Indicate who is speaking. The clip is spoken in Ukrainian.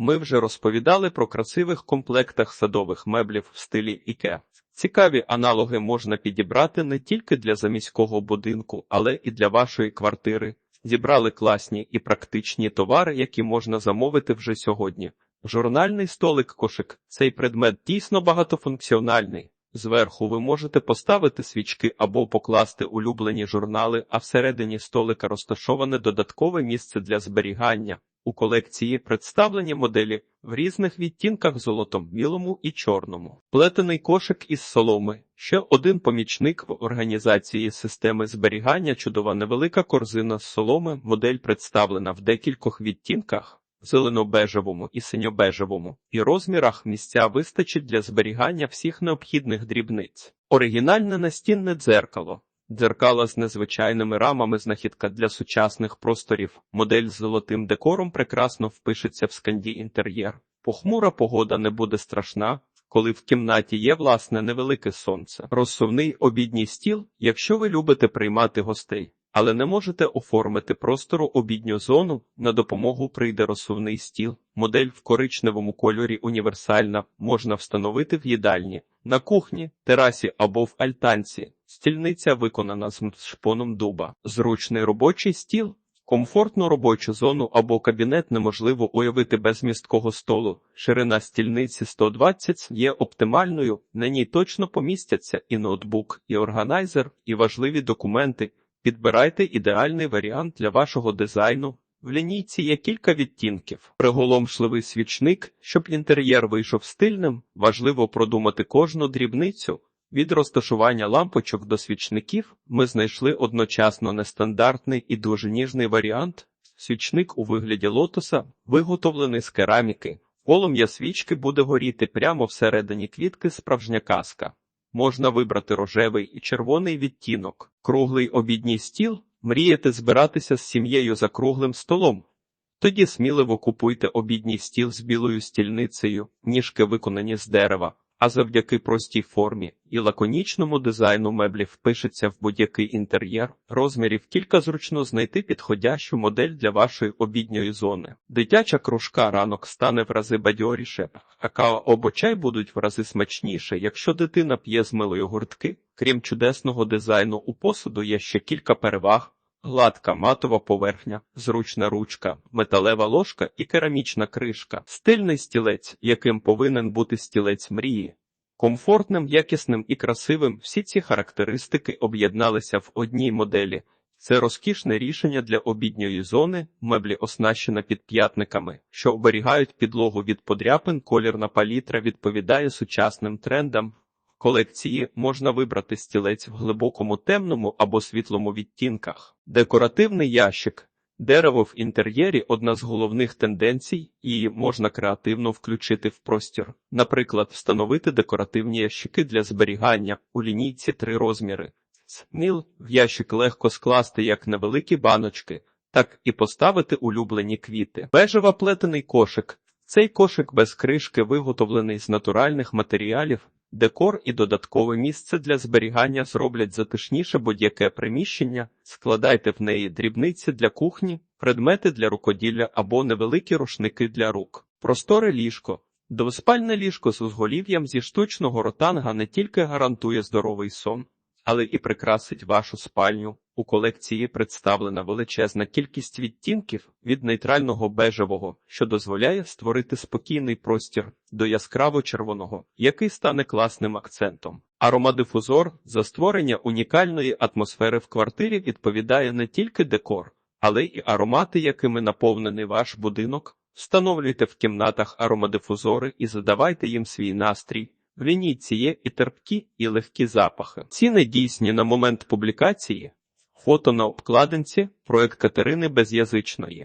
Speaker 1: Ми вже розповідали про красивих комплектах садових меблів в стилі IKEA. Цікаві аналоги можна підібрати не тільки для заміського будинку, але і для вашої квартири. Зібрали класні і практичні товари, які можна замовити вже сьогодні. Журнальний столик-кошик. Цей предмет дійсно багатофункціональний. Зверху ви можете поставити свічки або покласти улюблені журнали, а всередині столика розташоване додаткове місце для зберігання. У колекції представлені моделі в різних відтінках золотом, білому і чорному. Плетений кошик із соломи. Ще один помічник в організації системи зберігання. Чудова невелика корзина з соломи. Модель представлена в декількох відтінках. Зелено-бежевому і синьо-бежевому, і розмірах місця вистачить для зберігання всіх необхідних дрібниць. Оригінальне настінне дзеркало. Дзеркала з незвичайними рамами знахідка для сучасних просторів. Модель з золотим декором прекрасно впишеться в сканді інтер'єр. Похмура погода не буде страшна, коли в кімнаті є власне невелике сонце. Розсувний обідній стіл, якщо ви любите приймати гостей. Але не можете оформити простору обідню зону, на допомогу прийде розсувний стіл. Модель в коричневому кольорі універсальна, можна встановити в їдальні, на кухні, терасі або в альтанці. Стільниця виконана з шпоном дуба. Зручний робочий стіл. Комфортну робочу зону або кабінет неможливо уявити без місткого столу. Ширина стільниці 120 є оптимальною, на ній точно помістяться і ноутбук, і органайзер, і важливі документи. Підбирайте ідеальний варіант для вашого дизайну. В лінійці є кілька відтінків. Приголомшливий свічник, щоб інтер'єр вийшов стильним, важливо продумати кожну дрібницю. Від розташування лампочок до свічників ми знайшли одночасно нестандартний і дуже ніжний варіант. Свічник у вигляді лотоса, виготовлений з кераміки. Полум'я свічки буде горіти прямо всередині квітки справжня казка. Можна вибрати рожевий і червоний відтінок, круглий обідній стіл, мрієте збиратися з сім'єю за круглим столом. Тоді сміливо купуйте обідній стіл з білою стільницею, ніжки виконані з дерева, а завдяки простій формі і лаконічному дизайну меблів впишеться в будь-який інтер'єр, розмірів кілька зручно знайти підходящу модель для вашої обідньої зони. Дитяча кружка ранок стане в рази бадьоріше, а кава або чай будуть в рази смачніше, якщо дитина п'є з милою гуртки. Крім чудесного дизайну у посуду є ще кілька переваг. Гладка матова поверхня, зручна ручка, металева ложка і керамічна кришка, стильний стілець, яким повинен бути стілець мрії. Комфортним, якісним і красивим всі ці характеристики об'єдналися в одній моделі. Це розкішне рішення для обідньої зони, меблі оснащена підп'ятниками, що оберігають підлогу від подряпин, колірна палітра відповідає сучасним трендам. Колекції можна вибрати стілець в глибокому темному або світлому відтінках. Декоративний ящик. Дерево в інтер'єрі одна з головних тенденцій, її можна креативно включити в простір. Наприклад, встановити декоративні ящики для зберігання у лінійці три розміри. Сміл в ящик легко скласти як невеликі баночки, так і поставити улюблені квіти. Бежева плетений кошик. Цей кошик без кришки виготовлений з натуральних матеріалів. Декор і додаткове місце для зберігання зроблять затишніше будь-яке приміщення, складайте в неї дрібниці для кухні, предмети для рукоділля або невеликі рушники для рук. Просторе ліжко. Двоспальне ліжко з узголів'ям зі штучного ротанга не тільки гарантує здоровий сон, але і прикрасить вашу спальню. У колекції представлена величезна кількість відтінків від нейтрального бежевого, що дозволяє створити спокійний простір до яскраво червоного, який стане класним акцентом. Аромадифузор за створення унікальної атмосфери в квартирі відповідає не тільки декор, але й аромати, якими наповнений ваш будинок. Встановлюйте в кімнатах аромадифузори і задавайте їм свій настрій. В лінійці є і терпкі, і легкі запахи. Ціни дійсні на момент публікації. Фото на обкладинці проект Катерини Безязичної.